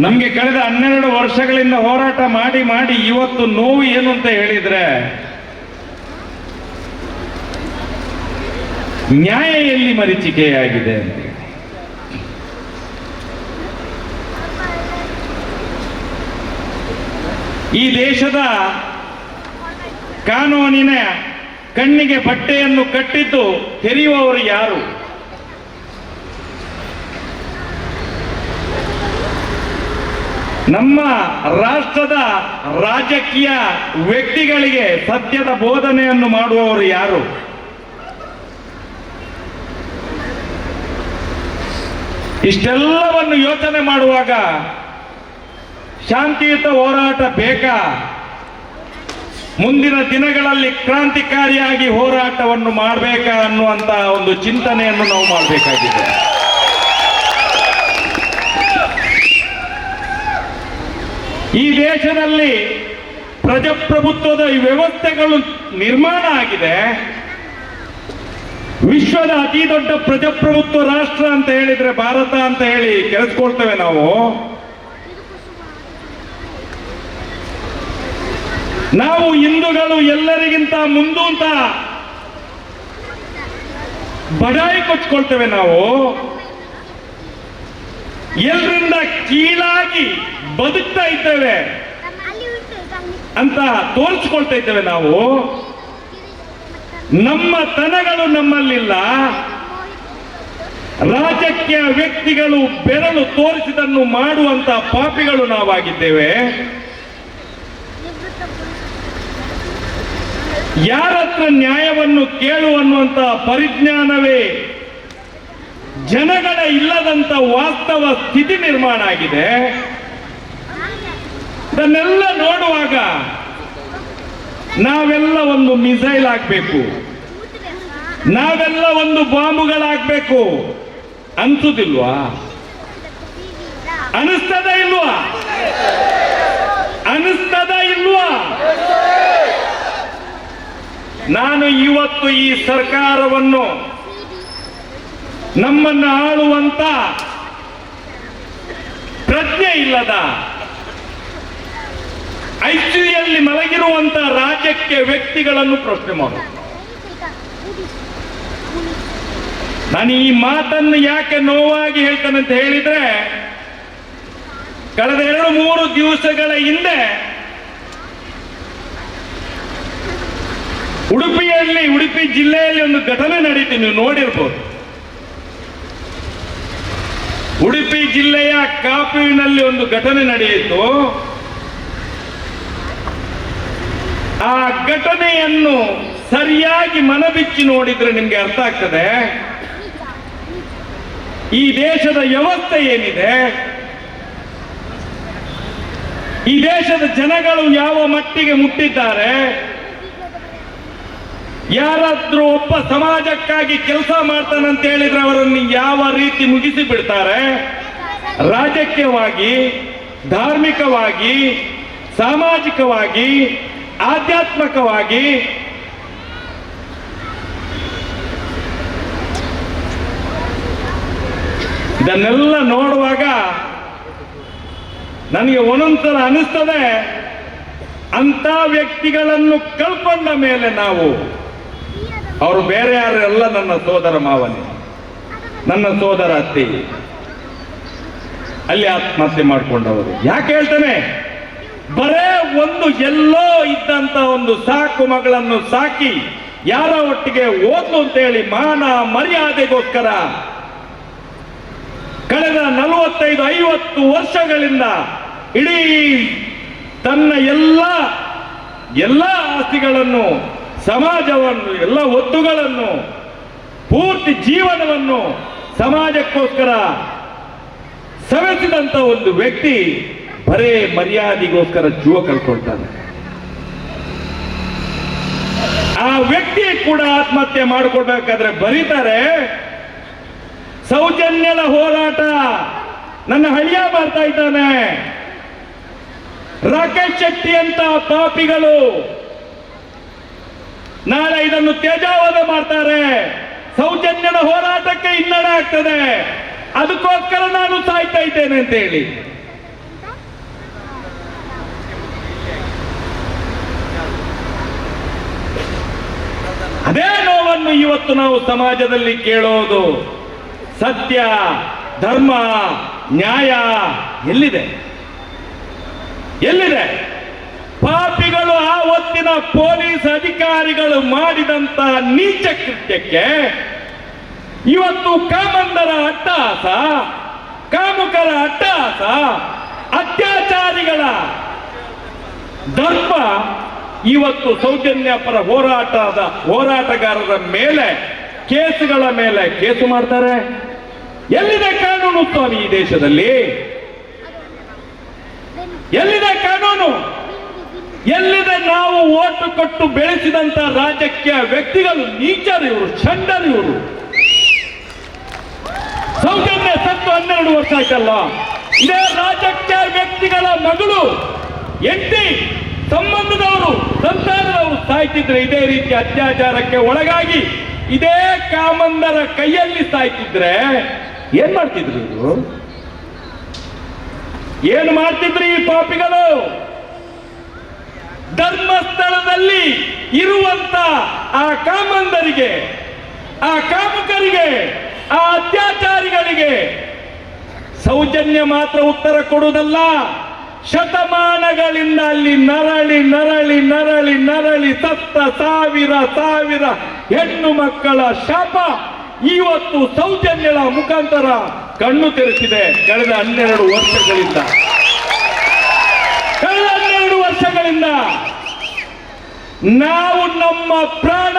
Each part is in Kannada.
ನಮ್ಗೆ ಕಳೆದ ಹನ್ನೆರಡು ವರ್ಷಗಳಿಂದ ಹೋರಾಟ ಮಾಡಿ ಮಾಡಿ ಇವತ್ತು ನೋವು ಏನು ಅಂತ ಹೇಳಿದ್ರೆ ನ್ಯಾಯ ಎಲ್ಲಿ ಮರೀಚಿಕೆಯಾಗಿದೆ ಈ ದೇಶದ ಕಾನೂನಿನ ಕಣ್ಣಿಗೆ ಬಟ್ಟೆಯನ್ನು ಕಟ್ಟಿದ್ದು ತೆರೆಯುವವರು ಯಾರು? ನಮ್ಮ ರಾಷ್ಟ್ರದ ರಾಜಕೀಯ ವ್ಯಕ್ತಿಗಳಿಗೆ ಸತ್ಯದ ಬೋಧನೆಯನ್ನು ಮಾಡುವವರು ಯಾರು? ಇಷ್ಟೆಲ್ಲವನ್ನು ಯೋಚನೆ ಮಾಡುವಾಗ ಶಾಂತಿಯುತ ಹೋರಾಟ ಬೇಕಾ? ಮುಂದಿನ ದಿನಗಳಲ್ಲಿ ಕ್ರಾಂತಿಕಾರಿಯಾಗಿ ಹೋರಾಟವನ್ನು ಮಾಡಬೇಕಾ ಅನ್ನುವಂತಹ ಒಂದು ಚಿಂತನೆಯನ್ನು ನಾವು ಮಾಡಬೇಕಾಗಿದೆ. ಈ ದೇಶದಲ್ಲಿ ಪ್ರಜಾಪ್ರಭುತ್ವದ ವ್ಯವಸ್ಥೆಗಳು ನಿರ್ಮಾಣ ಆಗಿದೆ. ವಿಶ್ವದ ಅತಿ ದೊಡ್ಡ ಪ್ರಜಾಪ್ರಭುತ್ವ ರಾಷ್ಟ್ರ ಅಂತ ಹೇಳಿದ್ರೆ ಭಾರತ ಅಂತ ಹೇಳಿ ಕೆರೆಸ್ಕೊಳ್ತೇವೆ ನಾವು. ನಾವು ಹಿಂದೂಗಳು ಎಲ್ಲರಿಗಿಂತ ಮುಂದು ಅಂತ ಬಡಾಯಿ ಕೊಚ್ಕೊಳ್ತೇವೆ ನಾವು. ಎಲ್ಲರಿಂದ ಕೀಳಾಗಿ ಬದುಕ್ತಾ ಇದ್ದೇವೆ. ಅಂತ ತೋರಿಸ್ಕೊಳ್ತಾ ಇದ್ದೇವೆ ನಾವು. ನಮ್ಮ ತನಗಳು ನಮ್ಮಲ್ಲಿಲ್ಲ. ರಾಜಕೀಯ ವ್ಯಕ್ತಿಗಳು ಬೆರಳು ತೋರಿಸಿದನ್ನು ಮಾಡುವಂತ ಪಾಪಿಗಳು ನಾವಾಗಿದ್ದೇವೆ. ಯಾರತ್ರ ನ್ಯಾಯವನ್ನು ಕೇಳು ಅನ್ನುವಂತ ಪರಿಜ್ಞಾನವೇ ಜನಗಳ ಇಲ್ಲದಂತ ವಾಸ್ತವ ಸ್ಥಿತಿ ನಿರ್ಮಾಣ ಆಗಿದೆ. ಇದನ್ನೆಲ್ಲ ನೋಡುವಾಗ ನಾವೆಲ್ಲ ಒಂದು ಮಿಸೈಲ್ ಆಗ್ಬೇಕು. ನಾವೆಲ್ಲ ಒಂದು ಬಾಂಬುಗಳಾಗಬೇಕು. ಅನ್ಸುದಿಲ್ವಾ? ಅನಿಸ್ತದ ಇಲ್ವಾ? ಅನಿಸ್ತದ ಇಲ್ವಾ? ನಾನು ಇವತ್ತು ಈ ಸರ್ಕಾರವನ್ನು ನಮ್ಮನ್ನು ಆಳುವಂತ ಪ್ರಜ್ಞೆ ಇಲ್ಲದ ಐಸಿಯಲ್ಲಿ ಮಲಗಿರುವಂತ ರಾಜ್ಯಕ್ಕೆ ವ್ಯಕ್ತಿಗಳನ್ನು ಪ್ರಶ್ನೆ ಮಾಡ ನಾನು ಈ ಮಾತನ್ನು ಯಾಕೆ ನೋವಾಗಿ ಹೇಳ್ತೇನೆ ಅಂತ ಹೇಳಿದ್ರೆ, ಕಳೆದ ಎರಡು ಮೂರು ದಿವಸಗಳ ಹಿಂದೆ ಉಡುಪಿಯಲ್ಲಿ, ಉಡುಪಿ ಜಿಲ್ಲೆಯಲ್ಲಿ ಒಂದು ಘಟನೆ ನಡೀತು, ನೀವು ನೋಡಿರ್ಬೋದು. ಉಡುಪಿ ಜಿಲ್ಲೆಯ ಕಾಪುವಿನಲ್ಲಿ ಒಂದು ಘಟನೆ ನಡೆಯಿತು. ಆ ಘಟನೆಯನ್ನು ಸರಿಯಾಗಿ ಮನಬಿಚ್ಚಿ ನೋಡಿದ್ರೆ ನಿಮ್ಗೆ ಅರ್ಥ ಆಗ್ತದೆ? ಈ ದೇಶದ ವ್ಯವಸ್ಥೆ ಏನಿದೆ? ಈ ದೇಶದ ಜನಗಳು ಯಾವ ಮಟ್ಟಿಗೆ ಮುಟ್ಟಿದ್ದಾರೆ? ಯಾರಾದ್ರೂ ಒಬ್ಬ ಸಮಾಜಕ್ಕಾಗಿ ಕೆಲಸ ಮಾಡ್ತಾನಂತ ಹೇಳಿದ್ರೆ ಅವರನ್ನು ಯಾವ ರೀತಿ ಮುಗಿಸಿ ಬಿಡ್ತಾರೆ? ರಾಜಕೀಯವಾಗಿ, ಧಾರ್ಮಿಕವಾಗಿ, ಸಾಮಾಜಿಕವಾಗಿ ಆಧ್ಯಾತ್ಮಿಕವಾಗಿ ಇದನ್ನೆಲ್ಲ ನೋಡುವಾಗ ನನಗೆ ಒಂದೊಂದ್ಸಲ ಅನಿಸ್ತದೆ ಅಂತ ವ್ಯಕ್ತಿಗಳನ್ನು ಕಳ್ಕೊಂಡ ಮೇಲೆ ನಾವು, ಅವರು ಬೇರೆ ಯಾರು ಎಲ್ಲ ನನ್ನ ಸೋದರ ಮಾವನೇ, ನನ್ನ ಸೋದರ ಅತ್ತಿ ಅಲ್ಲಿ ಆತ್ಮಹತ್ಯೆ ಮಾಡಿಕೊಂಡವರು. ಯಾಕೆ ಹೇಳ್ತೇನೆ? ಬರೇ ಒಂದು ಎಲ್ಲೋ ಇದ್ದಂತ ಒಂದು ಸಾಕು ಮಗಳನ್ನು ಸಾಕಿ ಯಾರ ಒಟ್ಟಿಗೆ ಓದ್ಲು ಅಂತ ಹೇಳಿ ಮಾನ ಮರ್ಯಾದೆಗೋಸ್ಕರ ಕಳೆದ ನಲವತ್ತೈದು, ಐವತ್ತು ವರ್ಷಗಳಿಂದ ಇಡೀ ತನ್ನ ಎಲ್ಲ ಎಲ್ಲ ಆಸ್ತಿಗಳನ್ನು, ಸಮಾಜವನ್ನು, ಎಲ್ಲ ಒತ್ತುಗಳನ್ನು, ಪೂರ್ತಿ ಜೀವನವನ್ನು ಸಮಾಜಕ್ಕೋಸ್ಕರ ಸವೆಸಿದಂತ ಒಂದು ವ್ಯಕ್ತಿ ಬರೇ ಮರ್ಯಾದೆಗೋಸ್ಕರ ಜೀವ ಕಳ್ಕೊಳ್ತಾನೆ ಆ ವ್ಯಕ್ತಿ ಕೂಡ ಆತ್ಮಹತ್ಯೆ ಮಾಡಿಕೊಳ್ಬೇಕಾದ್ರೆ ಬರೀತಾರೆ, ಸೌಜನ್ಯದ ಹೋರಾಟ ನನ್ನ ಹಳಿಯ ಮಾಡ್ತಾ ಇದ್ದಾನೆ. ರಾಕೇಶ್ ಶೆಟ್ಟಿ ಅಂತ ಪಾಪಿಗಳು ನಾಳೆ ಇದನ್ನು ತೇಜಾವಧ ಮಾಡ್ತಾರೆ. ಸೌಜನ್ಯದ ಹೋರಾಟಕ್ಕೆ ಹಿನ್ನಡೆ ಆಗ್ತದೆ. ಅದಕ್ಕೋಸ್ಕರ ನಾನು ಸಾಯ್ತಾ ಇದ್ದೇನೆ ಅಂತ ಹೇಳಿ ಅದೇ ನೋವನ್ನು ಇವತ್ತು ನಾವು ಸಮಾಜದಲ್ಲಿ ಕೇಳೋದು. ಸತ್ಯ, ಧರ್ಮ, ನ್ಯಾಯ ಎಲ್ಲಿದೆ? ಎಲ್ಲಿದೆ? ಪಾಪಿಗಳು ಆ ಹೊತ್ತಿನ ಪೊಲೀಸ್ ಅಧಿಕಾರಿಗಳು ಮಾಡಿದಂತ ನೀಚ ಕೃತ್ಯಕ್ಕೆ ಇವತ್ತು ಕಾಮಂದರ ಅಟ್ಟಹಾಸ ಕಾಮುಕರ ಅಟ್ಟಹಾಸ ಅತ್ಯಾಚಾರಿಗಳ ದರ್ಪ ಇವತ್ತು ಸೌಜನ್ಯ ಪರ ಹೋರಾಟದ ಹೋರಾಟಗಾರರ ಮೇಲೆ, ಕೇಸುಗಳ ಮೇಲೆ ಕೇಸು ಮಾಡ್ತಾರೆ. ಎಲ್ಲಿದೆ ಕಾನೂನು ಸ್ವಾಮಿ ಈ ದೇಶದಲ್ಲಿ? ಎಲ್ಲಿದೆ ಕಾನೂನು? ಎಲ್ಲಿದೆ ನಾವು ಓಟು ಕೊಟ್ಟು ಬೆಳೆಸಿದಂತ ರಾಜಕೀಯ ವ್ಯಕ್ತಿಗಳು ನೀಚರು ಇವರು, ಚಂಡರು ಇವರು? ಸೌಜನ್ಯ ಸತ್ತು ಹನ್ನೆರಡು ವರ್ಷ ಆಯ್ತಲ್ಲ. ಇದೇ ರಾಜಕೀಯ ವ್ಯಕ್ತಿಗಳ ಮಗಳು ಎಂಟಿ ಸಂಬಂಧದವರು ಸಂತಾನದವರು ಸಾಯ್ತಿದ್ರೆ ಇದೇ ರೀತಿ ಅತ್ಯಾಚಾರಕ್ಕೆ ಒಳಗಾಗಿ ಇದೇ ಕಾಮಂದರ ಕೈಯಲ್ಲಿ ಸಾಯ್ತಿದ್ರೆ ಏನ್ ಮಾಡ್ತಿದ್ರು ಇವರು? ಏನು ಮಾಡ್ತಿದ್ರಿ ಈ ಪಾಪಿಗಳು? ಧರ್ಮಸ್ಥಳದಲ್ಲಿ ಇರುವಂತ ಆ ಕಾಮಂದರಿಗೆ, ಆ ಕಾಮಕರಿಗೆ, ಆ ಅತ್ಯಾಚಾರಿಗಳಿಗೆ ಸೌಜನ್ಯ ಮಾತ್ರ ಉತ್ತರ ಕೊಡುವುದಲ್ಲ. ಶತಮಾನಗಳಿಂದ ಅಲ್ಲಿ ನರಳಿ ನರಳಿ ನರಳಿ ನರಳಿ, ಸತ್ತ ಸಾವಿರ ಸಾವಿರ ಹೆಣ್ಣು ಮಕ್ಕಳ ಶಾಪ ಇವತ್ತು ಸೌಜನ್ಯಗಳ ಮುಖಾಂತರ ಕಣ್ಣು ತೆರೆಸಿದೆ. ಕಳೆದ ಹನ್ನೆರಡು ವರ್ಷಗಳಿಂದ. ಕಳೆದ ಹನ್ನೆರಡು ವರ್ಷಗಳಿಂದ ನಾವು ನಮ್ಮ ಪ್ರಾಣ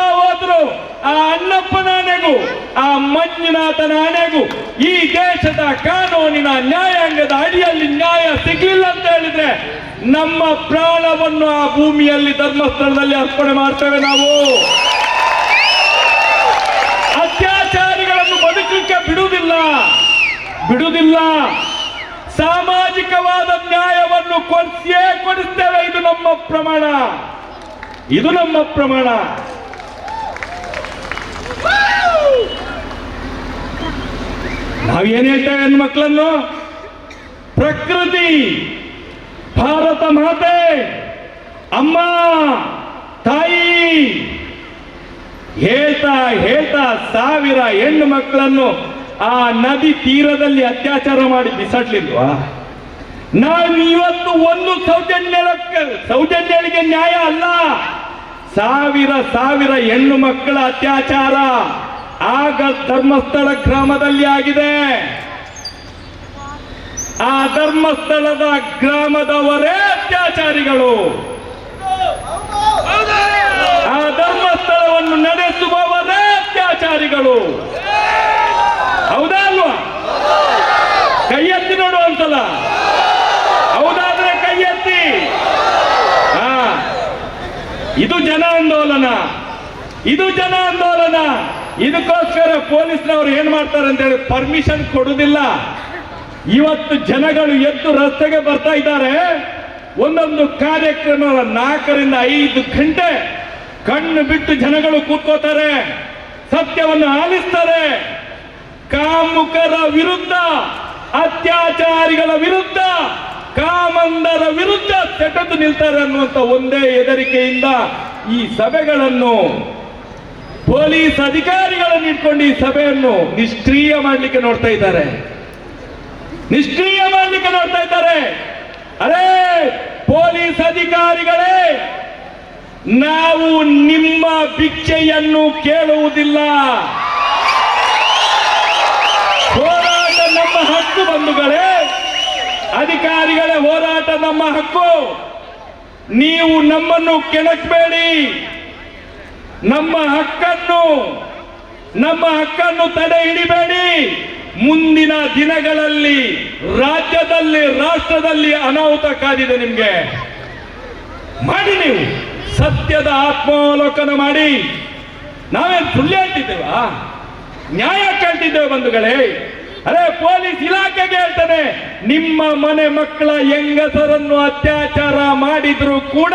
ಆ ಅಣ್ಣಪ್ಪನ ಆನೆಗೂ, ಆ ಮಂಜುನಾಥನ ಆನೆಗೂ ಈ ದೇಶದ ಕಾನೂನಿನ ನ್ಯಾಯಾಂಗದ ಅಡಿಯಲ್ಲಿ ನ್ಯಾಯ ಸಿಗಲಿಲ್ಲ ಅಂತ ಹೇಳಿದ್ರೆ ನಮ್ಮ ಪ್ರಾಣವನ್ನು ಆ ಭೂಮಿಯಲ್ಲಿ ಧರ್ಮಸ್ಥಳದಲ್ಲಿ ಅರ್ಪಣೆ ಮಾಡ್ತೇವೆ ನಾವು. ಅತ್ಯಾಚಾರಿಗಳನ್ನು ಬದುಕಲಿಕ್ಕೆ ಬಿಡುವುದಿಲ್ಲ. ಬಿಡುವುದಿಲ್ಲ. ಸಾಮಾಜಿಕವಾದ ನ್ಯಾಯವನ್ನು ಕೊಡಿಸಿಯೇ ಕೊಡಿಸ್ತೇವೆ. ಇದು ನಮ್ಮ ಪ್ರಮಾಣ. ಇದು ನಮ್ಮ ಪ್ರಮಾಣ. ನಾವೇನ್ ಹೇಳ್ತೇವೆ ಹೆಣ್ಮಕ್ಳನ್ನು ಪ್ರಕೃತಿ, ಭಾರತ ಮಾತೆ, ಅಮ್ಮ, ತಾಯಿ, ಹೇಳ್ತಾ ಹೇಳ್ತಾ ಸಾವಿರ ಹೆಣ್ಣು ಮಕ್ಕಳನ್ನು ಆ ನದಿ ತೀರದಲ್ಲಿ ಅತ್ಯಾಚಾರ ಮಾಡಿ ಬಿಸಾಡ್ಲಿಲ್ವಾ? ನಾವು ಇವತ್ತು ಒಂದು ಸೌಜನ್ಯ ಸೌಜನ್ಯಗಳಿಗೆ ನ್ಯಾಯ ಅಲ್ಲ. ಸಾವಿರ ಸಾವಿರ ಹೆಣ್ಣು ಮಕ್ಕಳ ಅತ್ಯಾಚಾರ. ಆಗ ಧರ್ಮಸ್ಥಳ ಗ್ರಾಮದಲ್ಲಿ ಆಗಿದೆ. ಆ ಧರ್ಮಸ್ಥಳದ ಗ್ರಾಮದವರೇ ಅತ್ಯಾಚಾರಿಗಳು. ಆ ಧರ್ಮಸ್ಥಳವನ್ನು ನಡೆಸುವವರೇ ಅತ್ಯಾಚಾರಿಗಳು. ಹೌದಾ ಅಲ್ವಾ? ಕೈ ಎತ್ತಿ ನೋಡು ಒಂದ್ಸಲ. ಹೌದಾದ್ರೆ ಕೈ ಎತ್ತಿ. ಇದು ಜನ ಆಂದೋಲನ. ಇದು ಜನ ಆಂದೋಲನ. ಇದಕ್ಕೋಸ್ಕರ ಪೊಲೀಸ್ನವರು ಏನ್ ಮಾಡ್ತಾರೆ ಅಂತ ಹೇಳಿ ಪರ್ಮಿಷನ್ ಕೊಡುವುದಿಲ್ಲ ಇವತ್ತು ಜನಗಳು ಎದ್ದು ರಸ್ತೆಗೆ ಬರ್ತಾ ಇದ್ದಾರೆ. ಒಂದೊಂದು ಕಾರ್ಯಕ್ರಮ ನಾಲ್ಕರಿಂದ ಐದು ಗಂಟೆ ಕಣ್ಣು ಬಿಟ್ಟು ಜನಗಳು ಕೂತ್ಕೋತಾರೆ. ಸತ್ಯವನ್ನು ಆಲಿಸ್ತಾರೆ. ಕಾಮುಕರ ವಿರುದ್ಧ, ಅತ್ಯಾಚಾರಿಗಳ ವಿರುದ್ಧ, ಕಾಮಂದರ ವಿರುದ್ಧ ಸೆಟೆದು ನಿಲ್ತಾರೆ ಅನ್ನುವಂತ ಒಂದೇ ಹೆದರಿಕೆಯಿಂದ ಈ ಸಭೆಗಳನ್ನು ಪೊಲೀಸ್ ಅಧಿಕಾರಿಗಳನ್ನು ಇಟ್ಕೊಂಡು ಈ ಸಭೆಯನ್ನು ನಿಷ್ಕ್ರಿಯ ಮಾಡಲಿಕ್ಕೆ ನೋಡ್ತಾ ಇದ್ದಾರೆ. ನಿಷ್ಕ್ರಿಯ ಮಾಡಲಿಕ್ಕೆ ನೋಡ್ತಾ ಇದ್ದಾರೆ. ಅರೇ, ಪೊಲೀಸ್ ಅಧಿಕಾರಿಗಳೇ, ನಾವು ನಿಮ್ಮ ಭಿಕ್ಷೆಯನ್ನು ಕೇಳುವುದಿಲ್ಲ. ಹೋರಾಟ ನಮ್ಮ ಹಕ್ಕು ಬಂಧುಗಳೇ. ಅಧಿಕಾರಿಗಳೇ, ಹೋರಾಟ ನಮ್ಮ ಹಕ್ಕು. ನೀವು ನಮ್ಮನ್ನು ಕೆಣಕಬೇಡಿ. ನಮ್ಮ ಹಕ್ಕನ್ನು ನಮ್ಮ ಹಕ್ಕನ್ನು ತಡೆ ಹಿಡಿಬೇಡಿ. ಮುಂದಿನ ದಿನಗಳಲ್ಲಿ ರಾಜ್ಯದಲ್ಲಿ, ರಾಷ್ಟ್ರದಲ್ಲಿ ಅನಾಹುತ ಕಾದಿದೆ ನಿಮಗೆ. ಮಾಡಿ ನೀವು. ಸತ್ಯದ ಆತ್ಮಾವಲೋಕನ ಮಾಡಿ. ನಾವೇನು ಸುಳ್ಳು ಹೇಳ್ತಿದ್ದೇವ? ನ್ಯಾಯ ಕೇಳ್ತಿದ್ದೇವೆ ಬಂಧುಗಳೇ. ಅರೆ, ಪೊಲೀಸ್ ಇಲಾಖೆಗೆ ಹೇಳ್ತಾನೆ. ನಿಮ್ಮ ಮನೆ ಮಕ್ಕಳ ಹೆಂಗಸರನ್ನು ಅತ್ಯಾಚಾರ ಮಾಡಿದ್ರು ಕೂಡ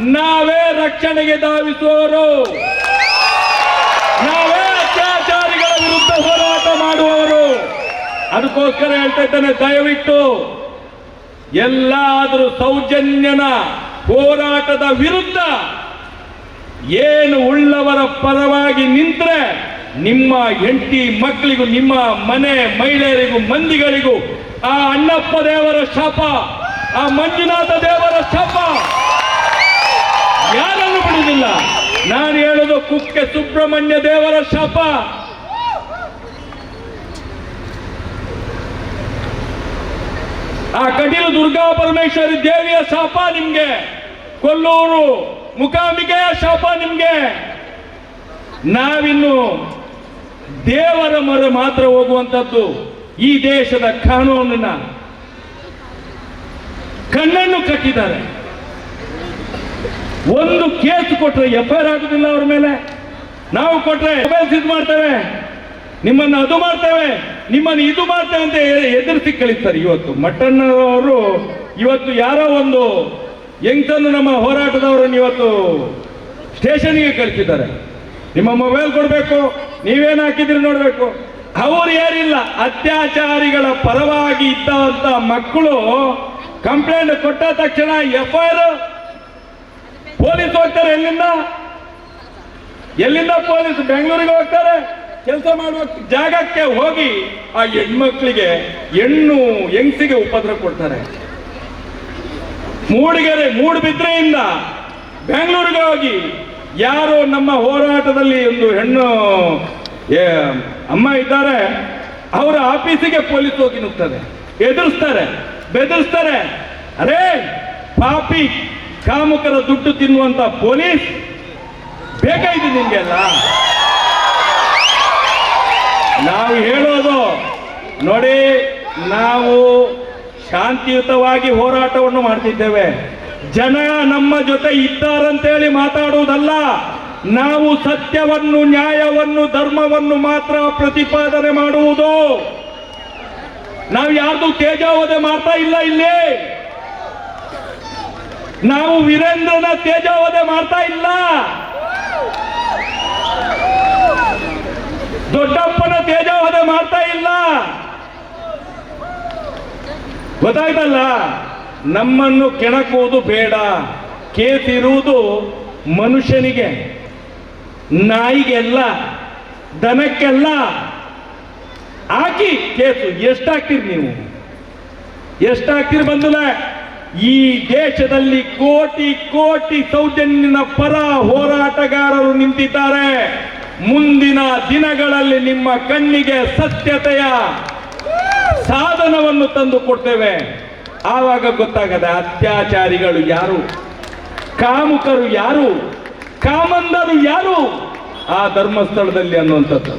ನಾವೇ ರಕ್ಷಣೆಗೆ ಧಾವಿಸುವವರು. ನಾವೇ ಅತ್ಯಾಚಾರಿಗಳ ವಿರುದ್ಧ ಹೋರಾಟ ಮಾಡುವವರು. ಅದಕ್ಕೋಸ್ಕರ ಹೇಳ್ತಾ ಇದ್ದೇನೆ, ದಯವಿಟ್ಟು ಎಲ್ಲಾದರೂ ಸೌಜನ್ಯನ ಹೋರಾಟದ ವಿರುದ್ಧ ಏನು ಉಳ್ಳವರ ಪರವಾಗಿ ನಿಂತರೆ ನಿಮ್ಮ ಹೆಂಡತಿ ಮಕ್ಕಳಿಗೂ ನಿಮ್ಮ ಮನೆ ಮಹಿಳೆಯರಿಗೂ, ಮಂದಿಗಳಿಗೂ, ಆ ಅಣ್ಣಪ್ಪ ದೇವರ ಶಾಪ, ಆ ಮಂಜುನಾಥ ದೇವರ ಶಾಪ ಯಾರನ್ನು ನಾನು ಹೇಳೋದು ಕುಕ್ಕೆ ಸುಬ್ರಹ್ಮಣ್ಯ ದೇವರ ಶಾಪ. ಆ ಕಟೀಲು ದುರ್ಗಾ ಪರಮೇಶ್ವರಿ ದೇವಿಯ ಶಾಪ ನಿಮ್ಗೆ. ಕೊಲ್ಲೂರು ಮುಖಾಂಬಿಕೆಯ ಶಾಪ ನಿಮ್ಗೆ. ನಾವಿನ್ನು ದೇವರ ಮರ ಮಾತ್ರ ಹೋಗುವಂಥದ್ದು ಈ ದೇಶದ ಕಾನೂನಿನ ಕಣ್ಣನ್ನು ಕಟ್ಟಿದ್ದಾರೆ. ಒಂದು ಕೇಸ್ ಕೊಟ್ಟರೆ ಎಫ್ ಐ ಆರ್ ಆಗುದಿಲ್ಲ ಅವ್ರ ಮೇಲೆ. ನಾವು ಕೊಟ್ಟರೆ ಇದು ಮಾಡ್ತೇವೆ. ನಿಮ್ಮನ್ನು ಅದು ಮಾಡ್ತೇವೆ. ನಿಮ್ಮನ್ನು ಇದು ಮಾಡ್ತೇವೆ ಅಂತ ಎದುರಿಸಿ ಕಳಿಸ್ತಾರೆ ಇವತ್ತು. ಮಟ್ಟಣ್ಣವರು ಇವತ್ತು ಯಾರೋ ಒಂದು ಯಂಗ್ಸನ್ನು ನಮ್ಮ ಹೋರಾಟದವರನ್ನು ಇವತ್ತು ಸ್ಟೇಷನ್ಗೆ ಕಳಿಸಿದ್ದಾರೆ. ನಿಮ್ಮ ಮೊಬೈಲ್ ಕೊಡಬೇಕು, ನೀವೇನು ಹಾಕಿದ್ರಿ ನೋಡಬೇಕು. ಅವ್ರು ಏನಿಲ್ಲ ಅತ್ಯಾಚಾರಿಗಳ ಪರವಾಗಿ ಇದ್ದಂತ ಮಕ್ಕಳು ಕಂಪ್ಲೇಂಟ್ ಕೊಟ್ಟ ತಕ್ಷಣ ಎಫ್ ಐ ಪೊಲೀಸ್ ಹೋಗ್ತಾರೆ ಎಲ್ಲಿಂದ? ಎಲ್ಲಿಂದ ಪೊಲೀಸ್? ಬೆಂಗಳೂರಿಗೆ ಹೋಗ್ತಾರೆ? ಕೆಲಸ ಮಾಡುವ ಜಾಗಕ್ಕೆ ಹೋಗಿ ಆ ಹೆಣ್ಮಕ್ಳಿಗೆ ಹೆಣ್ಣು ಹೆಂಗಸಿಗೆ ಉಪದ್ರ ಕೊಡ್ತಾರೆ. ಮೂಡಿಗೆರೆ ಮೂಡುಬಿದ್ರೆಯಿಂದ ಬೆಂಗಳೂರಿಗೆ ಹೋಗಿ ಯಾರು ನಮ್ಮ ಹೋರಾಟದಲ್ಲಿ ಒಂದು ಹೆಣ್ಣು ಅಮ್ಮ ಇದ್ದಾರೆ, ಅವರ ಆಫೀಸಿಗೆ ಪೊಲೀಸ್ ಹೋಗಿ ನುಗ್ತಾರೆ. ಎದುರಿಸ್ತಾರೆ, ಬೆದರಿಸ್ತಾರೆ. ಅರೇ, ಪಾಪಿ ಕಾಮುಕರ ದುಡ್ಡು ತಿನ್ನುವಂತ ಪೊಲೀಸ್ ಬೇಕಾಯ್ತು ನಿಮ್ಗೆಲ್ಲ. ನಾವು ಹೇಳೋದು, ನೋಡಿ, ನಾವು ಶಾಂತಿಯುತವಾಗಿ ಹೋರಾಟವನ್ನು ಮಾಡ್ತಿದ್ದೇವೆ. ಜನ ನಮ್ಮ ಜೊತೆ ಇದ್ದಾರಂತೇಳಿ ಮಾತಾಡುವುದಲ್ಲ. ನಾವು ಸತ್ಯವನ್ನು, ನ್ಯಾಯವನ್ನು, ಧರ್ಮವನ್ನು ಮಾತ್ರ ಪ್ರತಿಪಾದನೆ ಮಾಡುವುದು. ನಾವು ಯಾರ್ದು ತೇಜಾವಧೆ ಮಾಡ್ತಾ ಇಲ್ಲ ಇಲ್ಲಿ. ನಾವು ವೀರೇಂದ್ರನ ತೇಜಾವಧೆ ಮಾಡ್ತಾ ಇಲ್ಲ. ದೊಡ್ಡಪ್ಪನ ತೇಜಾವಧೆ ಮಾಡ್ತಾ ಇಲ್ಲ. ಗೊತ್ತಾಯ್ತಲ್ಲ, ನಮ್ಮನ್ನು ಕೆಣಕುವುದು ಬೇಡ ಕೇತಿರುವುದು ಮನುಷ್ಯನಿಗೆ, ನಾಯಿಗೆಲ್ಲ, ದನಕ್ಕೆಲ್ಲ. ಹಾಕಿ ಕೇಸು, ಎಷ್ಟಾಗ್ತೀರಿ ನೀವು? ಎಷ್ಟಾಗ್ತೀರಿ ಬಂದಿಲ್ಲ ಈ ದೇಶದಲ್ಲಿ ಕೋಟಿ ಕೋಟಿ ಸೌಜನ್ಯನ ಪರ ಹೋರಾಟಗಾರರು ನಿಂತಿದ್ದಾರೆ. ಮುಂದಿನ ದಿನಗಳಲ್ಲಿ ನಿಮ್ಮ ಕಣ್ಣಿಗೆ ಸತ್ಯತೆಯ ಸಾಧನವನ್ನು ತಂದು ಕೊಡ್ತೇವೆ. ಆವಾಗ ಗೊತ್ತಾಗದೆ ಅತ್ಯಾಚಾರಿಗಳು ಯಾರು? ಕಾಮುಕರು ಯಾರು? ಕಾಮಂದರು ಯಾರು? ಆ ಧರ್ಮಸ್ಥಳದಲ್ಲಿ ಅನ್ನುವಂಥದ್ದು.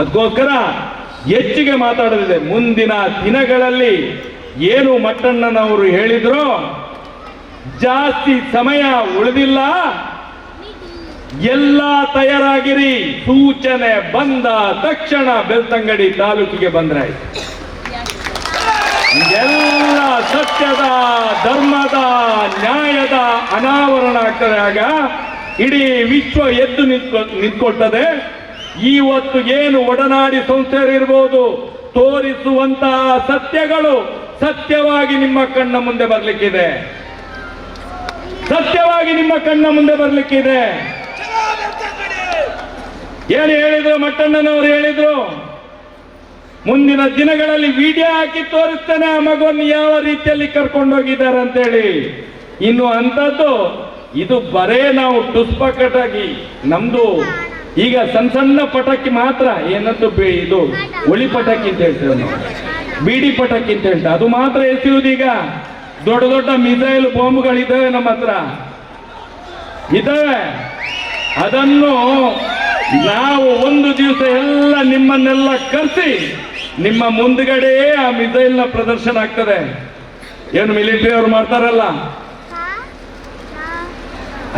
ಅದಕ್ಕೋಸ್ಕರ ಹೆಚ್ಚಿಗೆ ಮಾತಾಡಲಿದೆ. ಮುಂದಿನ ದಿನಗಳಲ್ಲಿ ಏನು ಮಟ್ಟಣ್ಣನವರು ಹೇಳಿದ್ರು, ಜಾಸ್ತಿ ಸಮಯ ಉಳಿದಿಲ್ಲ. ಎಲ್ಲ ತಯಾರಾಗಿರಿ. ಸೂಚನೆ ಬಂದ ತಕ್ಷಣ ಬೆಳ್ತಂಗಡಿ ತಾಲೂಕಿಗೆ ಬಂದ್ರೆ. ಎಲ್ಲ ಸತ್ಯದ, ಧರ್ಮದ, ನ್ಯಾಯದ ಅನಾವರಣ ಆಗ್ತದೆ. ಆಗ ಇಡೀ ವಿಶ್ವ ಎದ್ದು ನಿಂತ್ಕೊ, ನಿಂತ್ಕೊಳ್ತದೆ. ಇವತ್ತು ಏನು ಒಡನಾಡಿ ಸಂಸ್ಥೆಯಲ್ಲಿರ್ಬೋದು ತೋರಿಸುವಂತಹ ಸತ್ಯಗಳು ಸತ್ಯವಾಗಿ ನಿಮ್ಮ ಕಣ್ಣ ಮುಂದೆ ಬರ್ಲಿಕ್ಕಿದೆ. ಸತ್ಯವಾಗಿ ನಿಮ್ಮ ಕಣ್ಣ ಮುಂದೆ ಬರ್ಲಿಕ್ಕಿದೆ. ಏನು ಹೇಳಿದ್ರು? ಮಟ್ಟಣ್ಣನವರು ಹೇಳಿದ್ರು, ಮುಂದಿನ ದಿನಗಳಲ್ಲಿ ವಿಡಿಯೋ ಹಾಕಿ ತೋರಿಸ್ತೇನೆ, ಆ ಮಗುವನ್ನು ಯಾವ ರೀತಿಯಲ್ಲಿ ಕರ್ಕೊಂಡು ಹೋಗಿದ್ದಾರೆ ಅಂತೇಳಿ. ಇನ್ನು ಅಂಥದ್ದು, ಇದು ಬರೇ ನಾವು ಟುಸ್ಪಕಟಾಗಿ ನಮ್ದು ಈಗ ಸಣ್ಣ ಸಣ್ಣ ಪಟಾಕಿ ಮಾತ್ರ, ಏನಂತ ಇದು ಒಳಿ ಪಟಾಕಿ ಅಂತ ಹೇಳ್ತೇವೆ ನಾವು. ಬೀಡಿ ಪಟಾಕಿ ಅಂತ ಹೇಳ್ತಾ, ಅದು ಮಾತ್ರ ಎಸೆಯುವುದೀಗ ದೊಡ್ಡ ದೊಡ್ಡ ಮಿಸೈಲ್ ಬಾಂಬ್ಗಳಿದ್ದಾವೆ ನಮ್ಮ ಹತ್ರ. ಇದ್ದಾವೆ ಅದನ್ನು ನಾವು ಒಂದು ದಿವಸ ಎಲ್ಲ ನಿಮ್ಮನ್ನೆಲ್ಲ ಕರೆಸಿ ನಿಮ್ಮ ಮುಂದ್ಗಡೆ ಆ ಮಿಸೈಲ್ನ ಪ್ರದರ್ಶನ ಆಗ್ತದೆ. ಏನು ಮಿಲಿಟರಿ ಅವ್ರು ಮಾಡ್ತಾರಲ್ಲ?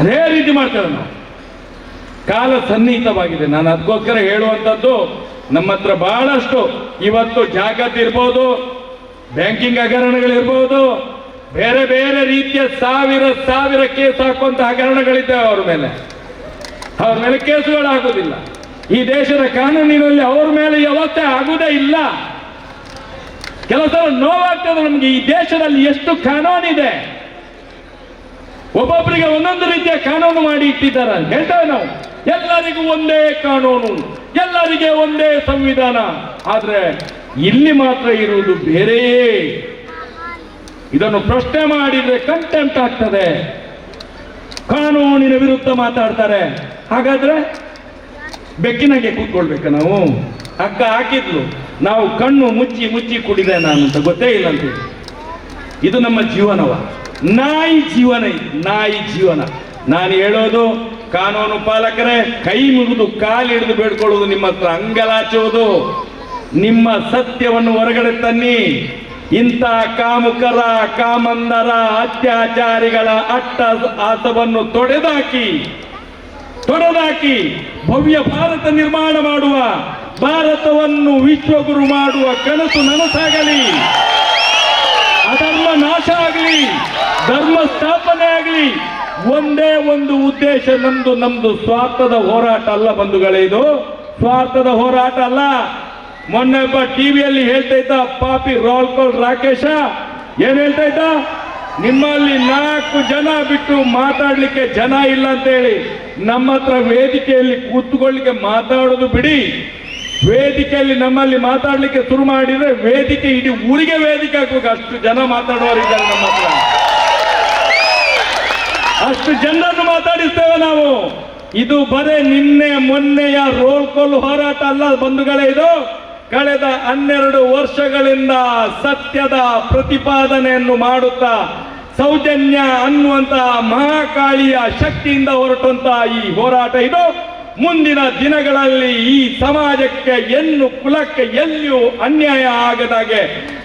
ಅದೇ ರೀತಿ ಮಾಡ್ತಾರೆ ನಾವು ಕಾಲ ಸನ್ನಿಹಿತವಾಗಿದೆ. ನಾನು ಅದಕ್ಕೋಸ್ಕರ ಹೇಳುವಂಥದ್ದು ನಮ್ಮ ಹತ್ರ ಬಹಳಷ್ಟು ಇವತ್ತು ಜಾಗತ್ ಇರ್ಬೋದು ಬ್ಯಾಂಕಿಂಗ್ ಹಗರಣಗಳಿರ್ಬೋದು, ಬೇರೆ ಬೇರೆ ರೀತಿಯ ಸಾವಿರ ಸಾವಿರ ಕೇಸ್ ಹಾಕುವಂತ ಹಗರಣಗಳಿದ್ದಾವೆ ಅವ್ರ ಮೇಲೆ. ಅವ್ರ ಮೇಲೆ ಕೇಸುಗಳು ಆಗುದಿಲ್ಲ ಈ ದೇಶದ ಕಾನೂನಿನಲ್ಲಿ ಅವ್ರ ಮೇಲೆ ವ್ಯವಸ್ಥೆ ಆಗುವುದೇ ಇಲ್ಲ. ಕೆಲಸ ನೋವಾಗ್ತದೆ ನಮಗೆ. ಈ ದೇಶದಲ್ಲಿ ಎಷ್ಟು ಕಾನೂನಿದೆ? ಒಬ್ಬೊಬ್ಬರಿಗೆ ಒಂದೊಂದು ರೀತಿಯ ಕಾನೂನು ಮಾಡಿ ಇಟ್ಟಿದ್ದಾರೆ. ಹೇಳ್ತೇವೆ ನಾವು. ಎಲ್ಲರಿಗೂ ಒಂದೇ ಕಾನೂನು. ಎಲ್ಲರಿಗೆ ಒಂದೇ ಸಂವಿಧಾನ. ಆದ್ರೆ ಇಲ್ಲಿ ಮಾತ್ರ ಇರುವುದು ಬೇರೆಯೇ. ಇದನ್ನು ಪ್ರಶ್ನೆ ಮಾಡಿದ್ರೆ ಕಂಟೆಂಟ್ ಆಗ್ತದೆ. ಕಾನೂನಿನ ವಿರುದ್ಧ ಮಾತಾಡ್ತಾರೆ. ಹಾಗಾದ್ರೆ ಬೆಕ್ಕಿನಾಗೆ ಕೂತ್ಕೊಳ್ಬೇಕ ನಾವು. ಅಕ್ಕ ಹಾಕಿದ್ಲು. ನಾವು ಕಣ್ಣು ಮುಚ್ಚಿ ಮುಚ್ಚಿ ಕುಡಿದೆ ನಾನು ಅಂತ ಗೊತ್ತೇ ಇಲ್ಲ ಅಂತ ಇದು ನಮ್ಮ ಜೀವನವ. ನಾಯಿ ಜೀವನ ನಾಯಿ ಜೀವನ. ನಾನು ಹೇಳೋದು ಕಾನೂನು ಪಾಲಕರೇ, ಕೈ ಮುಗಿದು ಕಾಲಿಡಿದು ಬೇಡ್ಕೊಳ್ಳುವುದು ನಿಮ್ಮ ಹತ್ರ ಅಂಗಲಾಚುವುದು. ನಿಮ್ಮ ಸತ್ಯವನ್ನು ಹೊರಗಡೆ ತನ್ನಿ. ಇಂಥ ಕಾಮುಕರ, ಕಾಮಂದರ, ಅತ್ಯಾಚಾರಿಗಳ ಅಟ್ಟ ಆಸವನ್ನು ತೊಡೆದಾಕಿ ತೊಡೆದಾಕಿ ಭವ್ಯ ಭಾರತ ನಿರ್ಮಾಣ ಮಾಡುವ, ಭಾರತವನ್ನು ವಿಶ್ವಗುರು ಮಾಡುವ ಕನಸು ನನಸಾಗಲಿ. ಅಧರ್ಮ ನಾಶ ಆಗಲಿ, ಧರ್ಮ ಸ್ಥಾಪನೆ ಆಗಲಿ ಒಂದೇ ಒಂದು ಉದ್ದೇಶ, ನಮ್ದು ನಮ್ದು ಸ್ವಾರ್ಥದ ಹೋರಾಟ ಅಲ್ಲ ಬಂಧುಗಳೇ ಇದು. ಸ್ವಾರ್ಥದ ಹೋರಾಟ ಅಲ್ಲ. ಮೊನ್ನೆ ಒಬ್ಬ ಟಿವಿಯಲ್ಲಿ ಹೇಳ್ತಾ ಇದ್ದ ಪಾಪಿ ರೋಲ್ಕೋಲ್ ರಾಕೇಶ. ಏನ್ ಹೇಳ್ತಾ ಇದ್ದ? ನಿಮ್ಮಲ್ಲಿ ನಾಲ್ಕು ಜನ ಬಿಟ್ಟು ಮಾತಾಡ್ಲಿಕ್ಕೆ ಜನ ಇಲ್ಲ ಅಂತ ಹೇಳಿ ನಮ್ಮ ಹತ್ರ ವೇದಿಕೆಯಲ್ಲಿ ಕೂತ್ಕೊಳ್ಳಿಕ್ಕೆ ಮಾತಾಡೋದು ಬಿಡಿ. ವೇದಿಕೆಯಲ್ಲಿ ನಮ್ಮಲ್ಲಿ ಮಾತಾಡ್ಲಿಕ್ಕೆ ಶುರು ಮಾಡಿದ್ರೆ ವೇದಿಕೆ ಇಡೀ ಊರಿಗೆ ವೇದಿಕೆ ಆಗ್ಬೇಕು ಅಷ್ಟು ಜನ ಮಾತಾಡುವವರಿದ್ದಾರೆ ನಮ್ಮ ಹತ್ರ. ಅಷ್ಟು ಜನರನ್ನು ಮಾತಾಡಿಸ್ತೇವೆ ನಾವು. ಇದು ಬರೇ ನಿನ್ನೆ ಮೊನ್ನೆಯ ರೋಲ್ ಕೋಲ್ ಹೋರಾಟ ಅಲ್ಲ ಬಂಧುಗಳೇ ಇದು. ಕಳೆದ ಹನ್ನೆರಡು ವರ್ಷಗಳಿಂದ ಸತ್ಯದ ಪ್ರತಿಪಾದನೆಯನ್ನು ಮಾಡುತ್ತಾ ಸೌಜನ್ಯ ಅನ್ನುವಂತಹ ಮಹಾಕಾಳಿಯ ಶಕ್ತಿಯಿಂದ ಹೊರಟಂತ ಈ ಹೋರಾಟ ಇದು. ಮುಂದಿನ ದಿನಗಳಲ್ಲಿ ಈ ಸಮಾಜಕ್ಕೆ ಎನ್ನು ಕುಲಕ್ಕೆ ಎಲ್ಲಿಯೂ ಅನ್ಯಾಯ ಆಗದಾಗೆ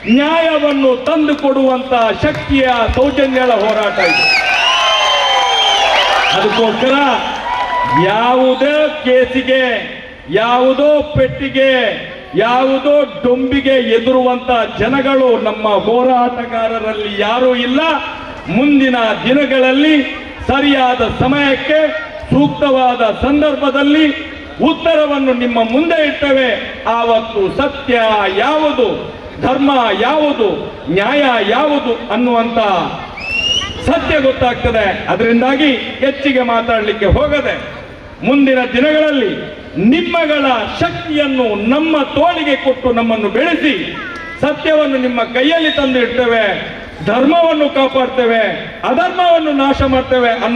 ನ್ಯಾಯವನ್ನು ತಂದುಕೊಡುವಂತಹ ಶಕ್ತಿಯ ಸೌಜನ್ಯಗಳ ಹೋರಾಟ ಇದು. ಅದಕ್ಕೋಸ್ಕರ ಯಾವುದೇ ಕೇಸಿಗೆ, ಯಾವುದೋ ಪೆಟ್ಟಿಗೆ, ಯಾವುದೋ ಡೊಂಬಿಗೆ ಎದುರುವಂತ ಜನಗಳು ನಮ್ಮ ಹೋರಾಟಗಾರರಲ್ಲಿ ಯಾರೂ ಇಲ್ಲ. ಮುಂದಿನ ದಿನಗಳಲ್ಲಿ ಸರಿಯಾದ ಸಮಯಕ್ಕೆ, ಸೂಕ್ತವಾದ ಸಂದರ್ಭದಲ್ಲಿ ಉತ್ತರವನ್ನು ನಿಮ್ಮ ಮುಂದೆ ಇಟ್ಟವೆ. ಆವತ್ತು ಸತ್ಯ ಯಾವುದು, ಧರ್ಮ ಯಾವುದು, ನ್ಯಾಯ ಯಾವುದು ಅನ್ನುವಂತ ಸತ್ಯ ಗೊತ್ತಾಗ್ತದೆ. ಅದರಿಂದಾಗಿ ಹೆಚ್ಚಿಗೆ ಮಾತಾಡಲಿಕ್ಕೆ ಹೋಗದೆ, ಮುಂದಿನ ದಿನಗಳಲ್ಲಿ ನಿಮ್ಮಗಳ ಶಕ್ತಿಯನ್ನು ನಮ್ಮ ತೋಳಿಗೆ ಕೊಟ್ಟು ನಮ್ಮನ್ನು ಬೆಳೆಸಿ, ಸತ್ಯವನ್ನು ನಿಮ್ಮ ಕೈಯಲ್ಲಿ ತಂದು ಇಡ್ತೇವೆ, ಧರ್ಮವನ್ನು ಕಾಪಾಡ್ತೇವೆ, ಅಧರ್ಮವನ್ನು ನಾಶ ಮಾಡ್ತೇವೆ ಅನ್ನೋ